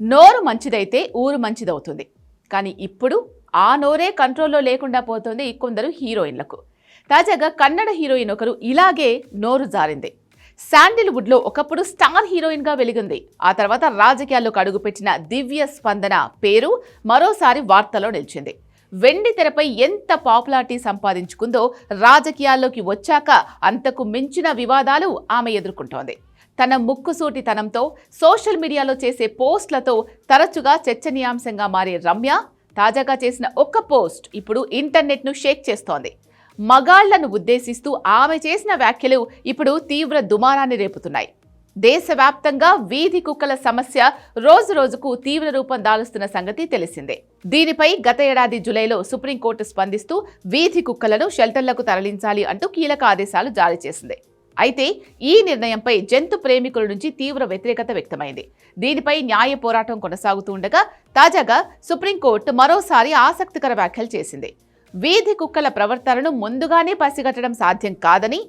నోరు మంచిదైతే ఊరు మంచిదవుతుంది. కానీ ఇప్పుడు ఆ నోరే కంట్రోల్లో లేకుండా పోతుంది కొందరు హీరోయిన్లకు. తాజాగా కన్నడ హీరోయిన్ ఒకరు ఇలాగే నోరు జారింది. శాండిల్వుడ్లో ఒకప్పుడు స్టార్ హీరోయిన్గా వెలిగింది. ఆ తర్వాత రాజకీయాల్లోకి అడుగుపెట్టిన దివ్య స్పందన పేరు మరోసారి వార్తలో నిలిచింది. వెండి తెరపై ఎంత పాపులారిటీ సంపాదించుకుందో రాజకీయాల్లోకి వచ్చాక అంతకు మించిన వివాదాలు ఆమె ఎదుర్కొంటోంది. తన ముక్కుసూటితనంతో సోషల్ మీడియాలో చేసే పోస్ట్లతో తరచుగా చర్చనీయాంశంగా మారే రమ్య తాజాగా చేసిన ఒక్క పోస్ట్ ఇప్పుడు ఇంటర్నెట్ను షేక్ చేస్తోంది. మగాళ్ళను ఉద్దేశిస్తూ ఆమె చేసిన వ్యాఖ్యలు ఇప్పుడు తీవ్ర దుమారాన్ని రేపుతున్నాయి. దేశవ్యాప్తంగా వీధి కుక్కల సమస్య రోజు రోజుకు తీవ్ర రూపం దాలుస్తున్న సంగతి తెలిసిందే. దీనిపై గత ఏడాది జులైలో సుప్రీంకోర్టు స్పందిస్తూ వీధి కుక్కలను షెల్టర్లకు తరలించాలి అంటూ కీలక ఆదేశాలు జారీ చేసింది. అయితే ఈ నిర్ణయంపై జంతు ప్రేమికుల నుంచి తీవ్ర వ్యతిరేకత వ్యక్తమైంది. దీనిపై న్యాయ పోరాటం కొనసాగుతుండగా తాజాగా సుప్రీంకోర్టు మరోసారి ఆసక్తికర వ్యాఖ్యలు చేసింది. వీధి కుక్కల ప్రవర్తనను ముందుగానే పసిగట్టడం సాధ్యం కాదని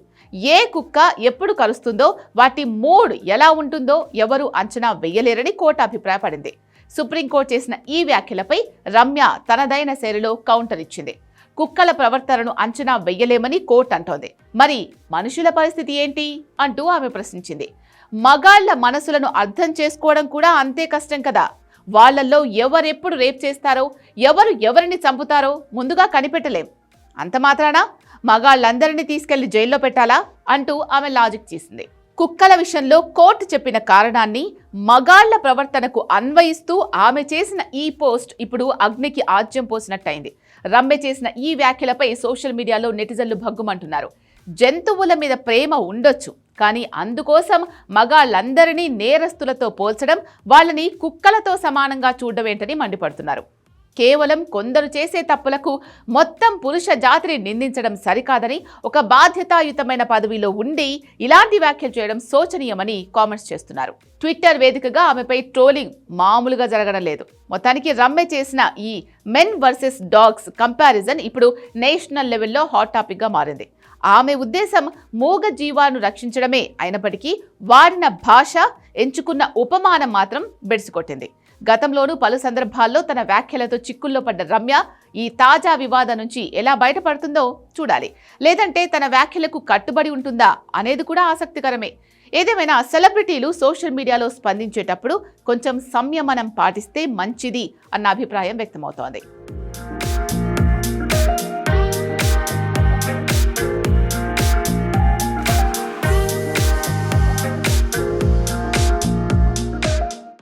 ఏ కుక్క ఎప్పుడు కలుస్తుందో వాటి మూడ్ ఎలా ఉంటుందో ఎవరు అంచనా వేయలేరని కోర్టు అభిప్రాయపడింది. సుప్రీంకోర్టు చేసిన ఈ వ్యాఖ్యలపై రమ్య తనదైన శైలిలో కౌంటర్ ఇచ్చింది. కుక్కల ప్రవర్తనను అంచనా వెయ్యలేమని కోర్టు అంటోంది. మరి మనుషుల పరిస్థితి ఏంటి? అంటూ ఆమె ప్రశ్నించింది. మగాళ్ళ మనసులను అర్థం చేసుకోవడం కూడా అంతే కష్టం కదా. వాళ్ళల్లో ఎవరెప్పుడు రేప్ చేస్తారో ఎవరు ఎవరిని చంపుతారో ముందుగా కనిపెట్టలేం. అంత మాత్రాన? మగాళ్ళందరినీ తీసుకెళ్ళి జైల్లో పెట్టాలా? అంటూ ఆమె లాజిక్ చేసింది. కుక్కల విషయంలో కోర్టు చెప్పిన కారణాన్ని మగాళ్ళ ప్రవర్తనకు అన్వయిస్తూ ఆమె చేసిన ఈ పోస్ట్ ఇప్పుడు అగ్నికి ఆజ్యం పోసినట్టయింది. రమ్మె చేసిన ఈ వ్యాఖ్యలపై సోషల్ మీడియాలో నెటిజన్లు భగ్గుమంటున్నారు. జంతువుల మీద ప్రేమ ఉండొచ్చు కానీ అందుకోసం మగాళ్ళందరినీ నేరస్తులతో పోల్చడం వాళ్ళని కుక్కలతో సమానంగా చూడవేంటని మండిపడుతున్నారు. కేవలం కొందరు చేసే తప్పులకు మొత్తం పురుష జాతిని నిందించడం సరికాదని ఒక బాధ్యతాయుతమైన పదవిలో ఉండి ఇలాంటి వ్యాఖ్యలు చేయడం శోచనీయమని కామెంట్స్ చేస్తున్నారు. ట్విట్టర్ వేదికగా ఆమెపై ట్రోలింగ్ మామూలుగా జరగడం లేదు. మొత్తానికి రమ్మె చేసిన ఈ మెన్ వర్సెస్ డాగ్స్ కంపారిజన్ ఇప్పుడు నేషనల్ లెవెల్లో హాట్ టాపిక్గా మారింది. ఆమె ఉద్దేశం మూగ జీవాలను రక్షించడమే. అయినప్పటికీ వాడిన భాష ఎంచుకున్న ఉపమానం మాత్రం బెడిసికొట్టింది. గతంలోనూ పలు సందర్భాల్లో తన వ్యాఖ్యలతో చిక్కుల్లో పడ్డ రమ్య ఈ తాజా వివాదం నుంచి ఎలా బయటపడుతుందో చూడాలి. లేదంటే తన వ్యాఖ్యలకు కట్టుబడి ఉంటుందా అనేది కూడా ఆసక్తికరమే. ఏదేమైనా సెలబ్రిటీలు సోషల్ మీడియాలో స్పందించేటప్పుడు కొంచెం సంయమనం పాటిస్తే మంచిది అన్న అభిప్రాయం వ్యక్తమవుతోంది.